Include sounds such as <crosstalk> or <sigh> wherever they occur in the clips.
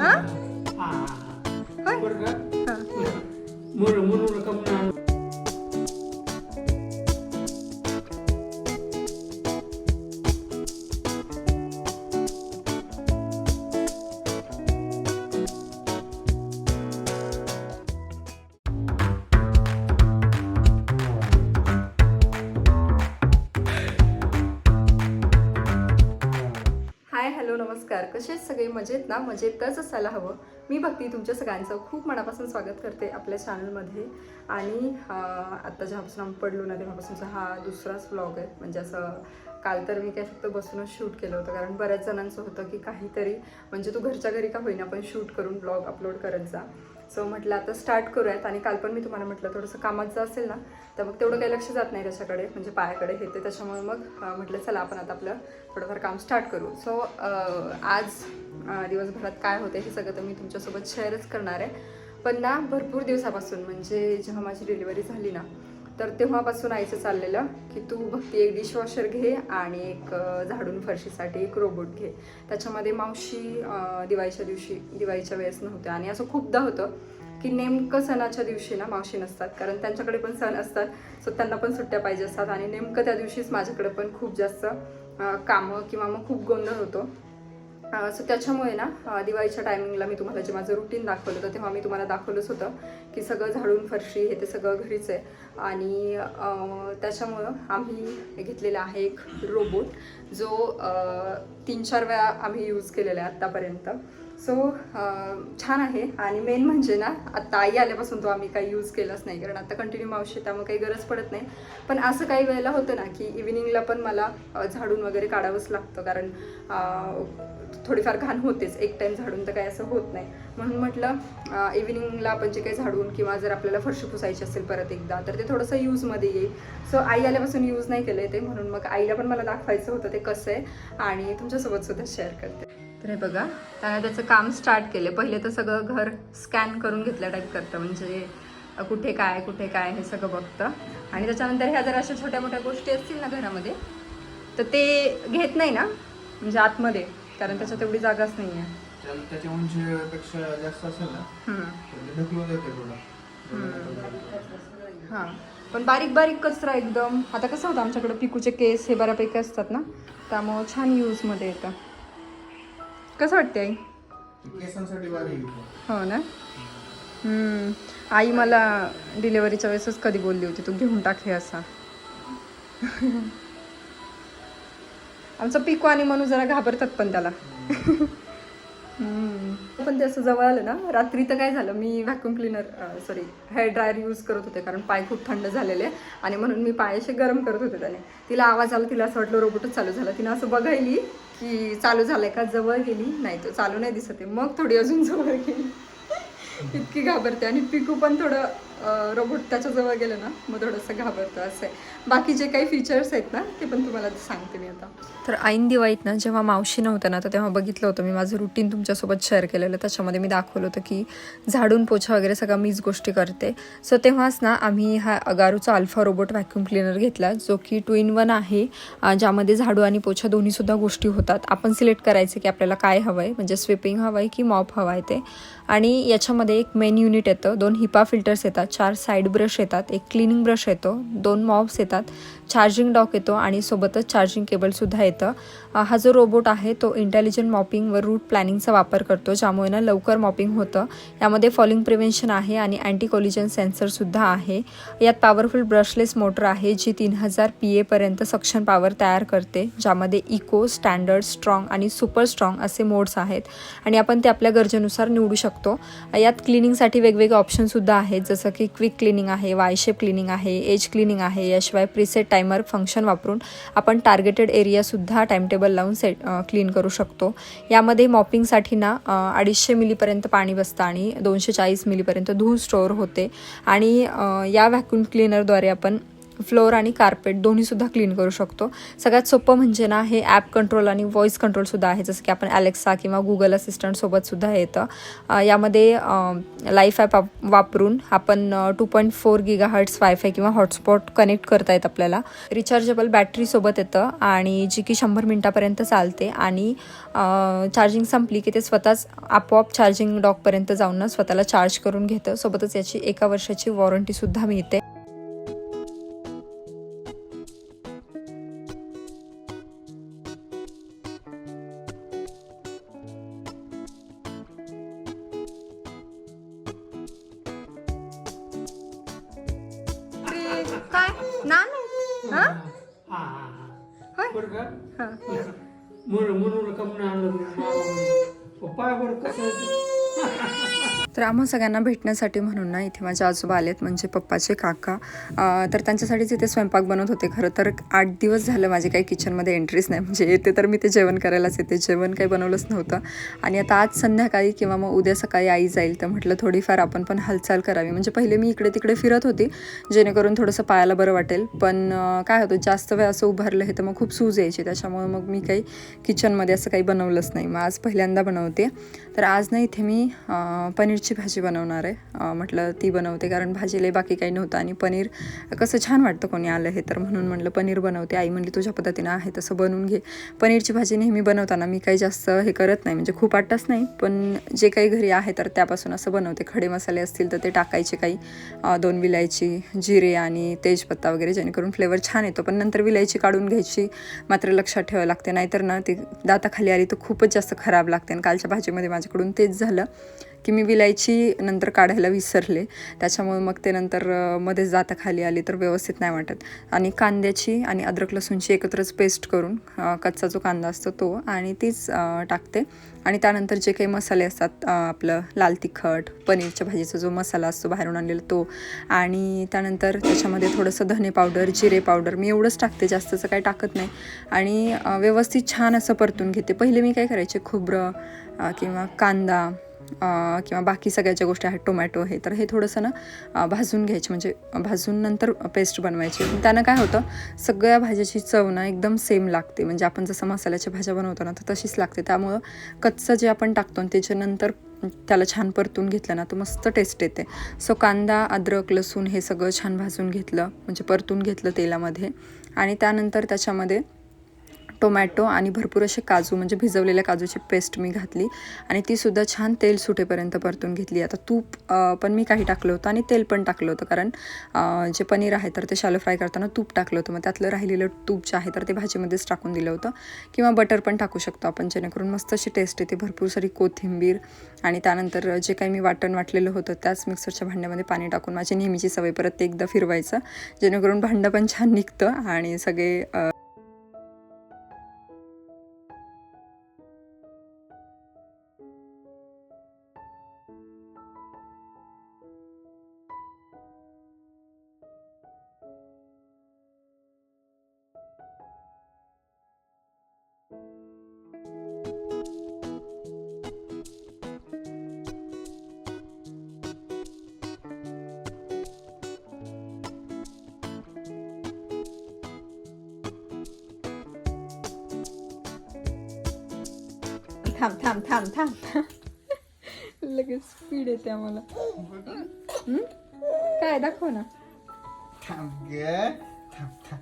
हा? हा, हा, हा. होय? बरं का? हा. मुलं- मुलं का हाय हॅलो नमस्कार. कसे आहेत सगळे? मजेत ना? मजेतच असायला हवं. मी भक्ती तुमच्या सगळ्यांचं खूप मनापासून स्वागत करते आपल्या चॅनलमध्ये आणि आत्ता जेव्हापासून आम्ही पडलो ना तेव्हापासूनचा हा दुसराच व्लॉग आहे. म्हणजे असं काल तर मी काय फक्त बसूनच शूट केलं होतं. कारण बऱ्याच जणांचं होतं की काहीतरी म्हणजे तू घरच्या घरी का होईना पण शूट करून ब्लॉग अपलोड करत जा. सो म्हटलं आता स्टार्ट करूयात. आणि काल पण मी तुम्हाला म्हटलं थोडंसं कामाचं असेल ना तर मग तेवढं काही लक्ष जात नाही त्याच्याकडे म्हणजे पायाकडे हे ते. त्याच्यामुळे मग म्हटलं चला आपण आता आपलं थोडंफार काम स्टार्ट करू. सो आज दिवसभरात काय होते हे सगळं तर मी तुमच्यासोबत शेअरच करणार आहे. पण ना भरपूर दिवसापासून म्हणजे जेव्हा माझी डिलिव्हरी झाली ना तर तेव्हापासून आईचं चाललेलं की तू भक्ती एक डिशवॉशर घे आणि एक झाडून फरशीसाठी एक रोबोट घे. त्याच्यामध्ये मावशी दिवाळीच्या दिवशी दिवाळीच्या वेळेस नव्हत्या. आणि असं खूपदा होतं की नेमकं सणाच्या दिवशी ना मावशी नसतात. कारण त्यांच्याकडे पण सण असतात सो त्यांना पण सुट्ट्या पाहिजे असतात. आणि नेमकं त्या दिवशीच माझ्याकडे पण खूप जास्त कामं किंवा मग खूप गोंधळ होतो. सो त्याच्यामुळे ना दिवाळीच्या टायमिंगला मी तुम्हाला जे माझं रुटीन दाखवलं होतं तेव्हा मी तुम्हाला दाखवलंच होतं की सगळं झाडून फरशी हे ते सगळं घरीच आहे. आणि त्याच्यामुळं आम्ही घेतलेला आहे एक रोबोट जो तीन चार वेळा आम्ही यूज केलेला आहे आत्तापर्यंत. सो uh, छान आहे. आणि मेन म्हणजे ना आत्ता आई आल्यापासून तो आम्ही काही यूज केलाच नाही. कारण आता कंटिन्यू मावशी त्यामुळे काही गरज पडत नाही. पण असं काही वेळेला होतं ना की इव्हिनिंगला पण मला झाडून वगैरे काढावंच लागतं. कारण थोडीफार घाण होतेच. एक टाइम झाडून तर काही असं होत नाही. म्हणून म्हटलं इव्हिनिंगला आपण जे काही झाडून किंवा जर आपल्याला फरशी पुसायची असेल परत एकदा तर ते थोडंसं यूजमध्ये येईल. सो आई आल्यापासून यूज नाही केलं ते. म्हणून मग आईला पण मला दाखवायचं होतं ते कसं आहे. आणि तुमच्यासोबत सुद्धा शेअर करते. तर हे बघा त्याने त्याचं काम स्टार्ट केलं पहिले तर सगळं घर स्कॅन करून घेतल्या टाईप करतं म्हणजे कुठे काय कुठे काय हे सगळं बघतं. आणि त्याच्यानंतर ह्या जर अशा छोट्या मोठ्या गोष्टी असतील ना घरामध्ये तर ते घेत नाही ना म्हणजे आतमध्ये कारण त्याच्यात एवढी जागाच नाही आहे त्याच्या उंचीपेक्षा जास्त असेल ना हां. पण बारीक बारीक कचरा एकदम. आता कसं होतं आमच्याकडे पिकूचे केस हे बऱ्यापैकी असतात ना त्यामुळं छान यूजमध्ये येतं. कसं वाटते आई केसांसाठी भारी. हो ना हम्म. आई मला डिलेवरीच्या वेळेसच कधी बोलली होती तू घेऊन टाक हे असा आमचं पिकू आणि मनू जरा घाबरतात पण त्याला हम्म. पण ते असं जवळ आलं ना रात्री तर काय झालं मी vacuum cleaner sorry hair dryer use करत होते कारण पाय खूप थंड झालेले आणि म्हणून मी पाय असे गरम करत होते त्याने. तिला आवाज आला तिला असं वाटलं रोबोटच चालू झाला. तिनं असं बघायली की चालू झालंय का जवळ गेली? नाही तो चालू नाही दिसत आहे. मग थोडी अजून जवळ गेली. इतकी घाबरते आणि पिकू पण थोडं रोबोट त्याच्याजवळ गेलं ना मग थोडंसं घाबरतं असं आहे. बाकी जे काही फीचर्स आहेत ना ते पण तुम्हाला सांगते मी आता. तर ऐन दिवाळीत ना जेव्हा मावशी नव्हतं ना तर तेव्हा बघितलं होतं मी माझं रुटीन तुमच्यासोबत शेअर केलेलं. त्याच्यामध्ये मी दाखवलं होतं की झाडून पोछा वगैरे सगळं मीच गोष्टी करते. सो तेव्हाच ना आम्ही हा अगारूचा अल्फा रोबोट व्हॅक्यूम क्लिनर घेतला जो की टू इन वन आहे ज्यामध्ये झाडू आणि पोछा दोन्हीसुद्धा गोष्टी होतात. आपण सिलेक्ट करायचं की आपल्याला काय हवं आहे म्हणजे स्विपिंग हवं आहे की मॉप हवं आहे ते. आणि याच्यामध्ये एक मेन युनिट येतं. दोन हिपा फिल्टर्स येतात चार साईड ब्रश येतात एक क्लिनिंग ब्रश येतो दोन मॉप्स येतात. चार्जिंग डॉक येतो आणि सोबतच चार्जिंग केबलसुद्धा येतं. हा जो रोबोट आहे तो इंटेलिजंट मॉपिंग व रूट प्लॅनिंगचा वापर करतो ज्यामुळे ना लवकर मॉपिंग होतं. यामध्ये फॉलिंग प्रिव्हेन्शन आहे आणि अँटीकोलिजन सेन्सरसुद्धा आहे. यात पॉवरफुल ब्रशलेस मोटर आहे जी तीन हजार पी एपर्यंत सक्षम पॉवर तयार करते. ज्यामध्ये इको स्टँडर्ड स्ट्रॉंग आणि सुपर स्ट्रॉंग असे मोड्स आहेत. आणि आपण ते आपल्या गरजेनुसार निवडू शकतो. यात क्लिनिंगसाठी वेगवेगळे ऑप्शनसुद्धा आहेत जसं की क्विक क्लिनिंग आहे वाय शेप क्लिनिंग आहे एज क्लिनिंग आहे याशिवाय प्रिसेट टायमर फंक्शन वापरून आपण टार्गेटेड एरियासुद्धा टाईमटेबल लावून सेट क्लीन करू शकतो. यामध्ये मॉपिंगसाठी ना अडीचशे मिलीपर्यंत पाणी बसतं आणि दोनशे चाळीस मिलीपर्यंत धूळ स्टोअर होते. आणि या व्हॅक्यूम क्लिनरद्वारे आपण फ्लोअर आणि कार्पेट दोन्हीसुद्धा क्लीन करू शकतो. सगळ्यात सोपं म्हणजे ना हे ॲप कंट्रोल आणि व्हॉईस कंट्रोलसुद्धा आहे. जसं की आपण ॲलेक्सा किंवा गुगल असिस्टंटसोबतसुद्धा येतं. यामध्ये लाईफ ॲप वापरून आपण two point four giga hertz WiFi किंवा हॉटस्पॉट कनेक्ट करता येत आपल्याला. रिचार्जेबल बॅटरीसोबत येतं आणि जी की शंभर मिनटापर्यंत चालते आणि चार्जिंग संपली की ते स्वतःच आपोआप चार्जिंग डॉकपर्यंत जाऊन ना स्वतःला चार्ज करून घेतं. सोबतच याची एका वर्षाची वॉरंटीसुद्धा मिळते. हा? हा हा बरं का? म्हणून म्हणून म्हणून आणलं. बरं कसं? तर आम्हा सगळ्यांना भेटण्यासाठी म्हणून ना इथे माझे आजोबा आलेत म्हणजे पप्पाचे काका. तर त्यांच्यासाठीच इथे स्वयंपाक बनवत होते खरं तर आठ दिवस झालं माझी काही किचनमध्ये एंट्रीच नाही. म्हणजे येते तर मी ते जेवण करायलाच येते. जेवण काही बनवलंच नव्हतं. आणि आता आज संध्याकाळी किंवा मग उद्या सकाळी आई जाईल तर म्हटलं थोडीफार आपण पण हालचाल करावी. म्हणजे पहिले मी इकडे तिकडे फिरत होती जेणेकरून थोडंसं पायाला बरं वाटेल. पण काय होतं जास्त वेळ असं उभारलं हे तर मग खूप सूज यायची. त्याच्यामुळे मग मी काही किचनमध्ये असं काही बनवलंच नाही. मग आज पहिल्यांदा बनवते. तर आज ना इथे मी पनीरची भाजी बनवणार आहे. म्हटलं ती बनवते कारण भाजीला बाकी काही नव्हतं आणि पनीर कसं छान वाटतं कोणी आलं हे तर म्हणून म्हटलं पनीर बनवते. आई म्हणली तुझ्या पद्धतीनं आहे तसं बनवून घे. पनीरची भाजी नेहमी बनवताना मी काही जास्त हे करत नाही. म्हणजे खूप आटच नाही पण जे काही घरी आहे तर त्यापासून असं बनवते. खडे मसाले असतील तर ते टाकायचे काही. दोन विलायची जिरे आणि तेजपत्ता वगैरे जेणेकरून फ्लेवर छान येतो. पण नंतर विलायची काढून घ्यायची मात्र लक्षात ठेवावं लागते. नाहीतर ना ती दाताखाली आली तर खूपच जास्त खराब लागते आणि कालच्या भाजीमध्ये माझ्या माझ्याकडून तेच झालं की मी विलायची नंतर काढायला विसरले. त्याच्यामुळे मग ते नंतर मध्येच जाता खाली आली तर व्यवस्थित नाही वाटत. आणि कांद्याची आणि अद्रक लसूणची एकत्रच पेस्ट करून कच्चा जो कांदा असतो तो आणि तीच टाकते. आणि त्यानंतर जे काही मसाले असतात आपलं लाल तिखट पनीरच्या भाजीचा जो मसाला असतो बाहेरून आणलेला तो आणि त्यानंतर त्याच्यामध्ये थोडंसं धने पावडर जिरे पावडर मी एवढंच टाकते जास्तचं काही टाकत नाही. आणि व्यवस्थित छान असं परतून घेते. पहिले मी काय करायचे खोबरं किंवा कांदा किंवा बाकी सगळ्या ज्या गोष्टी आहेत टोमॅटो हे तर हे थोडंसं ना भाजून घ्यायचे. म्हणजे भाजून नंतर पेस्ट बनवायची. त्यानं काय होतं सगळ्या भाज्याची चव ना एकदम सेम लागते. म्हणजे आपण जसं मसाल्याच्या भाज्या बनवतो ना तर तशीच लागते. त्यामुळं कच्चं जे आपण टाकतो आणि त्याच्यानंतर त्याला छान परतून घेतलं ना तर मस्त टेस्ट येते. सो कांदा अद्रक लसूण हे सगळं छान भाजून घेतलं. म्हणजे परतून घेतलं तेलामध्ये. आणि त्यानंतर त्याच्यामध्ये टोमॅटो आणि भरपूर असे काजू म्हणजे भिजवलेल्या काजूची पेस्ट मी घातली आणि तीसुद्धा छान तेल सुटेपर्यंत परतून घेतली. आता तूप पण मी काही टाकलं होतं आणि तेल पण टाकलं होतं कारण जे पनीर आहे तर ते शालो फ्राय करताना तूप टाकलं होतं. मग त्यातलं राहिलेलं तूप जे आहे तर ते भाजीमध्येच टाकून दिलं होतं. किंवा बटर पण टाकू शकतो आपण जेणेकरून मस्त अशी टेस्ट येते. भरपूर सारी कोथिंबीर आणि त्यानंतर जे काही मी वाटण वाटलेलं होतं त्याच मिक्सरच्या भांड्यामध्ये पाणी टाकून माझी नेहमीची सवय परत ते एकदा फिरवायचं जेणेकरून भांडं पण छान निघतं आणि सगळे अं, थांब थांब थांब थांब लगेच स्पीड येते आम्हाला? काय दाखव ना थांब ग थांब थांब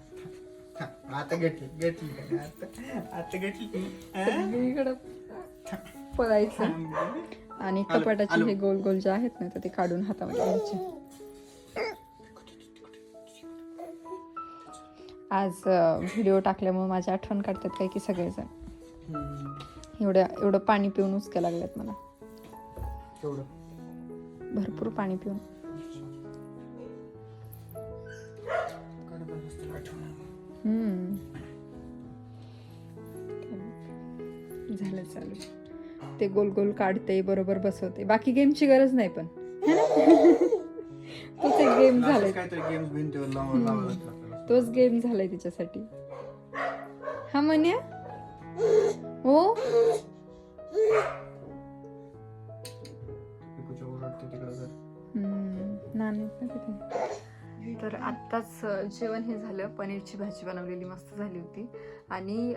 थांब थांब आता घेतली घेतली का? आता आता घेतली हा? सगळीकडं पळायचं थांब ग. आणि आलो, कपाटाचे आलो. हे गोल गोल जे आहेत ना तर ते काढून हातामध्ये घ्यायचे आज व्हिडिओ टाकल्यामुळे माझी आठवण काढतात काय की सगळेजण हम्म. एवढं एवढं पाणी पिऊन उचक्या लागल्यात मला. भरपूर पाणी पिऊन. झालं चालू ते गोल गोल काढते बरोबर बसवते बाकी गेमची गरज नाही पण. है ना? <laughs> तोच एक गेम झालाय. तोच गेम झालाय तिच्यासाठी. हा म्हण्या हो तिथे तर आत्ताच जेवण हे झालं पनीरची भाजी बनवलेली मस्त झाली होती आणि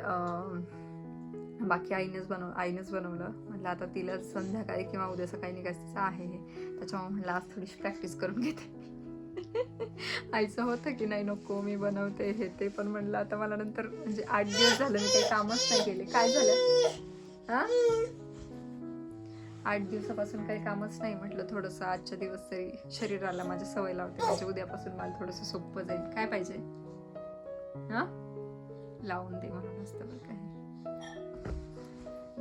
बाकी आईनंच बनव आईनंच बनवलं म्हटलं आता तिला संध्याकाळी किंवा उद्या सकाळी निघायचं आहे हे त्याच्यामुळे म्हटलं आज थोडीशी प्रॅक्टिस करून घेते आईचं होतं की नाही नको मी बनवते हे ते पण म्हणलं आता मला नंतर म्हणजे आठ दिवस झालं मी काही कामच नाही केले. काय झालं? हा? आठ दिवसापासून काही कामच नाही म्हटलं थोडंसं. आजच्या दिवस तरी शरीराला माझ्या सवय लावते. म्हणजे उद्यापासून मला थोडंसं सोपं जाईल. काय पाहिजे? हा? लावून दे म्हणून असतं बरं काय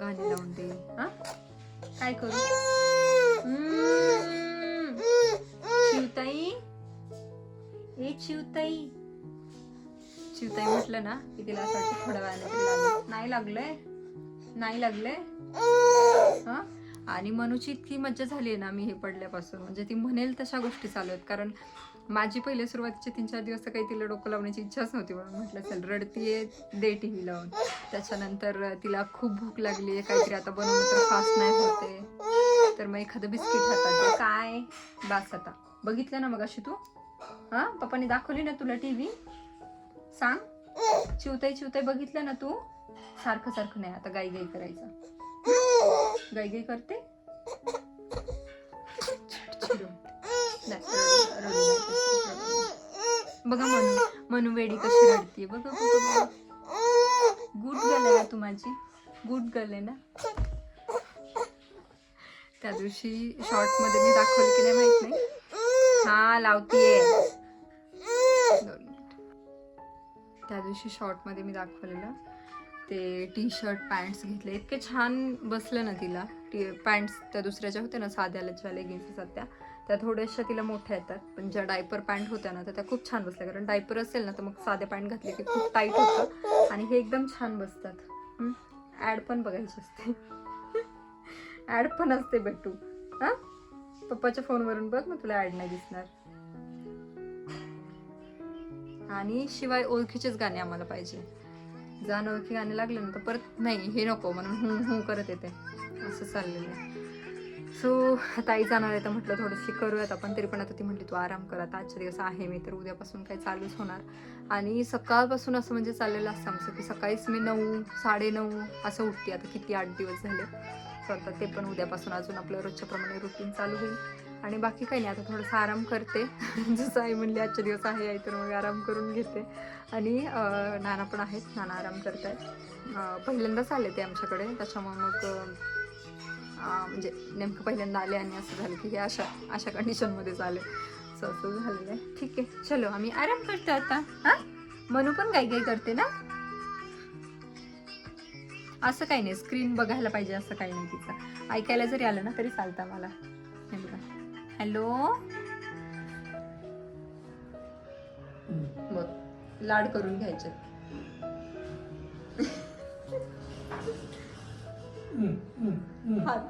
गाणे लावून दे. हा? काय करू? शिवताई? ए चिवताई. चिवताई म्हटलं ना की तिला असं वाटतं थोड्या वेळाने नाही लागलंय? नाही लागलंय? हा? आणि मनूची इतकी मज्जा झाली आहे ना मी हे पडल्यापासून. म्हणजे ती म्हणेल तशा गोष्टी चालू आहेत. कारण माझी पहिले सुरुवातीचे तीन चार दिवस तर काही तिला डोकं लावण्याची इच्छाच नव्हती. म्हणून म्हटलं चल रडतीये दे टी व्ही लावून. त्याच्यानंतर तिला खूप भूक लागली आहे. काहीतरी आता बनवलं तर फास्ट नाही होते तर मग एखादं बिस्किट हातात काय? बास आता. बघितलं ना मग अशी तू? हा पप्पाने दाखवली ना तुला टी व्ही सांग. चिवताई चिवताई बघितलं ना तू? सारखं सारखं नाही आता गाई गाई करायचं. गाई गाई करते? बघा म्हणून म्हणून वेडी कशी रडतीये. बघा बघा गुड गर्ल आहे ना तू माझी. गुड गर्ल आहे ना? त्या दिवशी शॉर्टमध्ये मी दाखवली की नाही माहीत नाही. हा लावतीये. त्या दिवशी शॉर्टमध्ये मी दाखवलेलं. ते टी शर्ट पॅन्ट्स घेतले. इतके छान बसलं ना तिला. टी पॅन्ट्स त्या दुसऱ्याच्या होत्या ना साध्या ज्या लेगिन्स असतात त्या त्या थोड्याशा तिला मोठ्या येतात. पण ज्या डायपर पॅन्ट होत्या ना तर त्या खूप छान बसल्या. कारण डायपर असेल ना तर मग साध्या पॅन्ट घातले की खूप टाईट होतं. आणि हे एकदम छान बसतात. ॲड पण बघायची असते. <laughs> ॲड पण असते बेटू हां? पप्पाच्या फोनवरून बघ मग तुला ॲड नाही दिसणार. आणि शिवाय ओळखीचेच गाणे आम्हाला पाहिजे. जाण ओळखी गाणे लागले ना तर परत नाही हे नको म्हणून हू हू करत येते. असं चाललेलं आहे. सो आता आई जाणार आहे तर म्हटलं थोडीशी करूयात आपण तरी पण आता ती म्हटली तू आराम कर आता आजच्या दिवस आहे मी तर उद्यापासून काही चालूच होणार. आणि सकाळपासून असं म्हणजे चाललेलं असतं आमचं की सकाळीच मी नऊ साडेनऊ असं उठते. आता किती आठ दिवस झाले. सो आता ते पण उद्यापासून अजून आपलं रोजच्याप्रमाणे रुटीन चालू होईल. आणि बाकी काही नाही आता थोडंसं आराम करते. <laughs> जसं आई म्हणली आजच्या दिवस आहे आई तर मग आराम करून घेते. आणि नाना पण आहेत नाना आराम करत आहेत पहिल्यांदाच आले ते आमच्याकडे. त्याच्यामुळे मग म्हणजे नेमकं पहिल्यांदा आले आणि असं झालं की हे अशा अशा कंडिशनमध्येच आले. सो असं झालेलं आहे. ठीक आहे चलो आम्ही आराम करतो आता. हां? मनू पण काही काही करते ना? असं काही नाही स्क्रीन बघायला पाहिजे असं काही नाही तिचं. ऐकायला जरी आलं ना तरी चालतं मला नेमकं हॅलो? बघ लाड करून घ्यायचे. हात.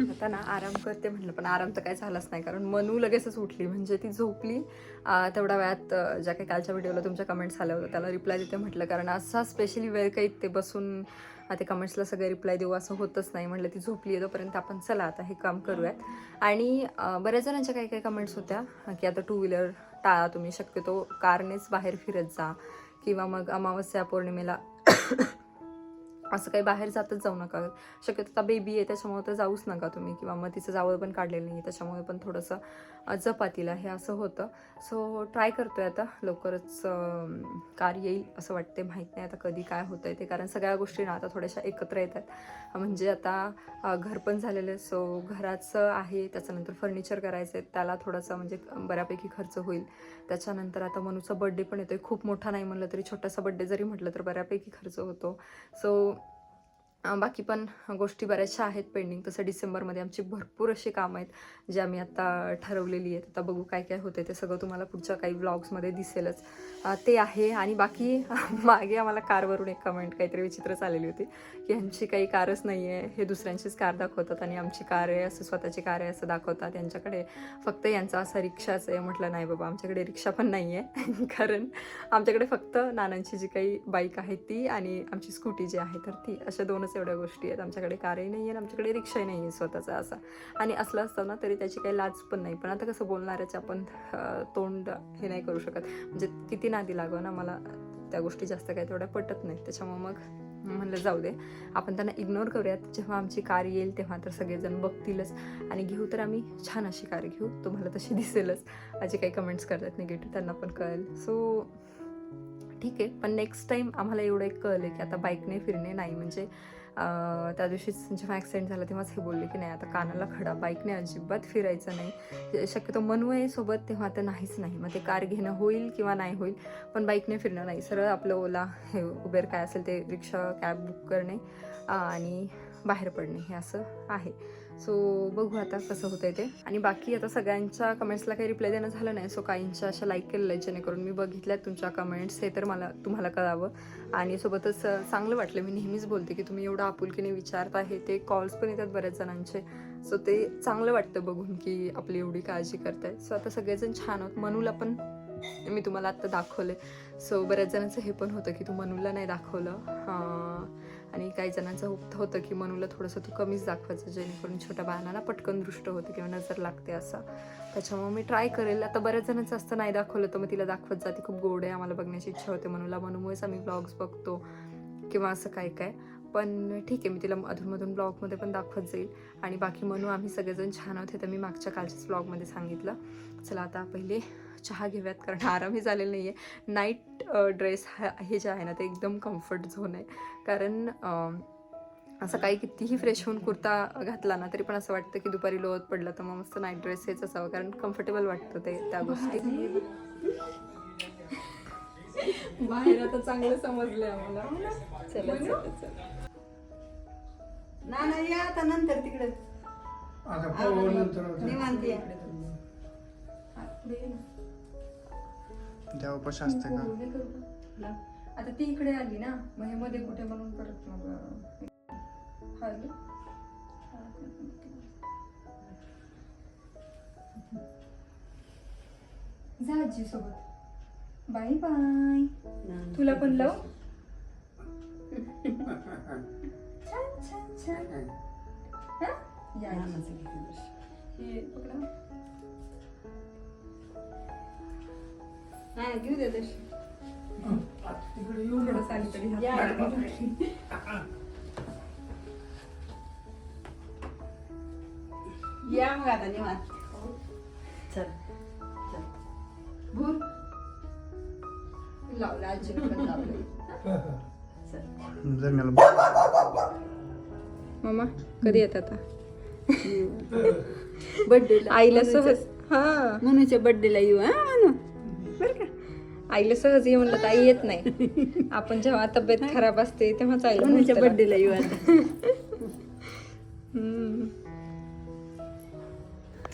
आता ना आराम करते म्हटलं पण आराम तर काय झालाच नाही कारण मनू लगेचच उठली. म्हणजे ती झोपली तेवढ्या वेळात ज्या काही कालच्या व्हिडिओला तुमच्या कमेंट्स आल्या होत्या त्याला रिप्लाय देते म्हटलं कारण असा स्पेशली वेळ काही ते बसून ते कमेंट्सला सगळे रिप्लाय देऊ असं होतच नाही. म्हटलं ती झोपली आहे तोपर्यंत आपण चला आता हे काम करूयात. आणि बऱ्याच जणांच्या काही काही कमेंट्स होत्या की आता टू व्हीलर टाळा तुम्ही शक्यतो कारनेच बाहेर फिरत जा. किंवा मग अमावस्या पौर्णिमेला असं काही बाहेर जातच जाऊ नका. शक्यतो आता बेबी आहे त्याच्यामुळे तर जाऊच नका तुम्ही. किंवा मग तिचं जावळ पण काढलेलं नाही त्याच्यामुळे पण थोडंसं जपातील हे असं होतं. सो ट्राय करतोय आता. लवकरच कार येईल असं वाटते माहीत नाही आता कधी काय होतंय ते. कारण सगळ्या गोष्टी ना आता थोड्याशा एकत्र येतात. म्हणजे आता घर पण झालेलं आहे. सो घराचं आहे. त्याच्यानंतर फर्निचर करायचं आहे त्याला थोडासा म्हणजे बऱ्यापैकी खर्च होईल. त्याच्यानंतर आता मनूचा बड्डे पण येतोय. खूप मोठा नाही म्हणलं तरी छोटासा बड्डे जरी म्हटलं तर बऱ्यापैकी खर्च होतो. सो बाकी पण गोष्टी बऱ्याचशा आहेत पेंडिंग तसं डिसेंबरमध्ये आमची भरपूर अशी कामं आहेत जे आम्ही आत्ता ठरवलेली आहेत. आता बघू काय काय होते ते सगळं तुम्हाला पुढच्या काही ब्लॉग्समध्ये दिसेलच. ते आहे. आणि बाकी <laughs> मागे आम्हाला कारवरून एक कमेंट काहीतरी विचित्र चाललेली होती की ह्यांची काही कारच नाही आहे हे दुसऱ्यांचीच कार दाखवतात आणि आमची कार आहे असं स्वतःची कार आहे असं दाखवतात. यांच्याकडे फक्त यांचा असा रिक्षाच आहे. म्हटलं नाही बाबा आमच्याकडे रिक्षा पण नाही आहे <laughs> कारण आमच्याकडे फक्त नानांची जी काही बाईक आहे ती आणि आमची स्कूटी जी आहे तर ती अशा दोनच एवढंच एवढ्या गोष्टी आहेत. आमच्याकडे कारही नाही आहे आणि आमच्याकडे रिक्षाही नाही आहे स्वतःचा असा. आणि असलं असताना तरी त्याची काही लाज पण नाही. पण आता कसं बोलणाऱ्याचे आपण तोंड हे नाही करू शकत. म्हणजे किती नादी लागव ना मला त्या गोष्टी जास्त काही तेवढ्या पटत नाहीत. त्याच्यामुळे मग म्हणलं जाऊ दे. आपण त्यांना इग्नोर करूयात. जेव्हा आमची कार येईल तेव्हा तर सगळेजण बघतीलच. आणि घेऊ तर आम्ही छान अशी कार घेऊ. तुम्हाला तशी दिसेलच. असे काही कमेंट्स करतात निगेटिव्ह त्यांना पण कळेल. सो ठीक आहे पण नेक्स्ट टाईम आम्हाला एवढं एक कळलं की आता बाईकने फिरणे नाही. म्हणजे त्या दिवशीच जेव्हा ॲक्सिडेंट झाला तेव्हाच हे बोलले की नाही आता कानाला खडा बाईकने अजिबात फिरायचं नाही. शक्यतो मनू आहे सोबत तेव्हा तर नाहीच नाही. मग ते कार घेणं होईल किंवा नाही होईल पण बाईकने फिरणं नाही. सरळ आपलं ओला हे उबेर काय असेल ते रिक्षा कॅब बुक करणे आणि बाहेर पडणे हे असं आहे. सो बघू आता कसं होतंय ते. आणि बाकी आता सगळ्यांच्या कमेंट्सला काही रिप्लाय देणं झालं नाही. सो काहींच्या अशा लाईक केलेलं आहे जेणेकरून मी बघितल्यात तुमच्या कमेंट्स हे तर मला तुम्हाला कळावं. आणि सोबतच चांगलं वाटलं. मी नेहमीच बोलते की तुम्ही एवढं आपुलकीने विचारत आहे. ते कॉल्स पण येतात बऱ्याच जणांचे. सो ते चांगलं वाटतं बघून की आपली एवढी काळजी करताय सो आता सगळेजण छान आहोत. मनूला पण मी तुम्हाला आत्ता दाखवले सो बऱ्याच जणांचं हे पण होतं की तू मनूला नाही दाखवलं. आणि काही जणांचं होतं की मनूला थोडंसं तू कमीच दाखवायचं जेणेकरून छोट्या बाळांना पटकन दृष्ट होतं किंवा नजर लागते असं. त्याच्यामुळे मी ट्राय करेल. आता बऱ्याच जणांचं असतं नाही दाखवलं तर मग तिला दाखवत जाते खूप गोड आहे आम्हाला बघण्याची इच्छा होते मनूला. मनूमुळेच आम्ही ब्लॉग्स बघतो किंवा असं काय काय. पण ठीक आहे मी तिला अधूनमधून ब्लॉगमध्ये पण दाखवत जाईल. आणि बाकी मनू आम्ही सगळेजण छान आहोत हे तर मी मागच्या कालच्याच ब्लॉगमध्ये सांगितलं. चला आता पहिले चहा घेऊयात कारण आरामही झालेला नाही आहे नाईट ड्रेस हा हे जे आहे ना ते एकदम कम्फर्ट झोन आहे. कारण अं, असं काही कितीही फ्रेश होऊन कुर्ता घातला ना तरी पण असं वाटतं की दुपारी लोळत पडलं तर मग मस्त नाईट ड्रेस हेच असावं. कारण कम्फर्टेबल वाटतं ते त्या गोष्टी. बाहेर आता चांगलं समजलंय आम्हाला. चला चला चला. ना ना या आता नंतर तिकडे. निवांत या. देवापाशी असते का हे करू का? आता ती इकडे आली ना मग हे मध्ये कुठे म्हणून परत मग अं, हा. जा आजी सोबत बाय बाय तुला पण लव छान छान छान हा? या आजी. हे पकडा. हा घेऊ दे तशी. तिकडे येऊ नका. थोडंसं अलीकडे हात या. मारा. या मग आता निवांत. चल चल. भूर. लावलं आजीने पण लावलं. चल. जमेल मामा कधी येत आता? बर्थडेला आईला सहज हा. मनूच्या बर्थडेला येऊ हा मनू? बरं का? आईला सहज ये म्हणलं तर आई येत नाही. आपण जेव्हा तब्येत खराब असते तेव्हाच आईला म्हणतं बर्थडेला येऊ आता? <laughs>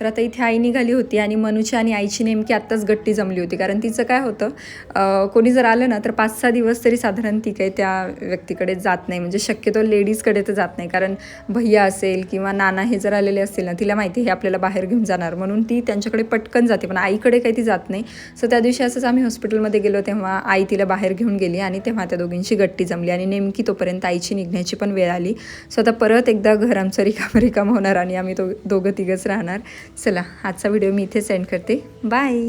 तर आता इथे आई निघाली होती आणि मनूची आणि आईची नेमकी आत्ताच गट्टी जमली होती. कारण तिचं काय होतं कोणी जर आलं ना तर पाच सहा दिवस तरी साधारण ती काही त्या व्यक्तीकडे जात नाही. म्हणजे शक्यतो लेडीजकडे तर जात नाही. कारण भैया असेल किंवा नाना हे जर आलेले असतील ना तिला माहिती हे आपल्याला बाहेर घेऊन जाणार. म्हणून ती त्यांच्याकडे पटकन जाते. पण आईकडे काही ती जात नाही. सो त्या दिवशी असंच आम्ही हॉस्पिटलमध्ये गेलो तेव्हा आई तिला बाहेर घेऊन गेली आणि तेव्हा त्या दोघींची गट्टी जमली आणि नेमकी तोपर्यंत आईची निघण्याची पण वेळ आली. सो आता परत एकदा घर आमचं रिकाम रिकाम होणार आणि आम्ही तो दोघं तिघंच राहणार. चला आजचा व्हिडिओ मी इथे सेंड करते. बाय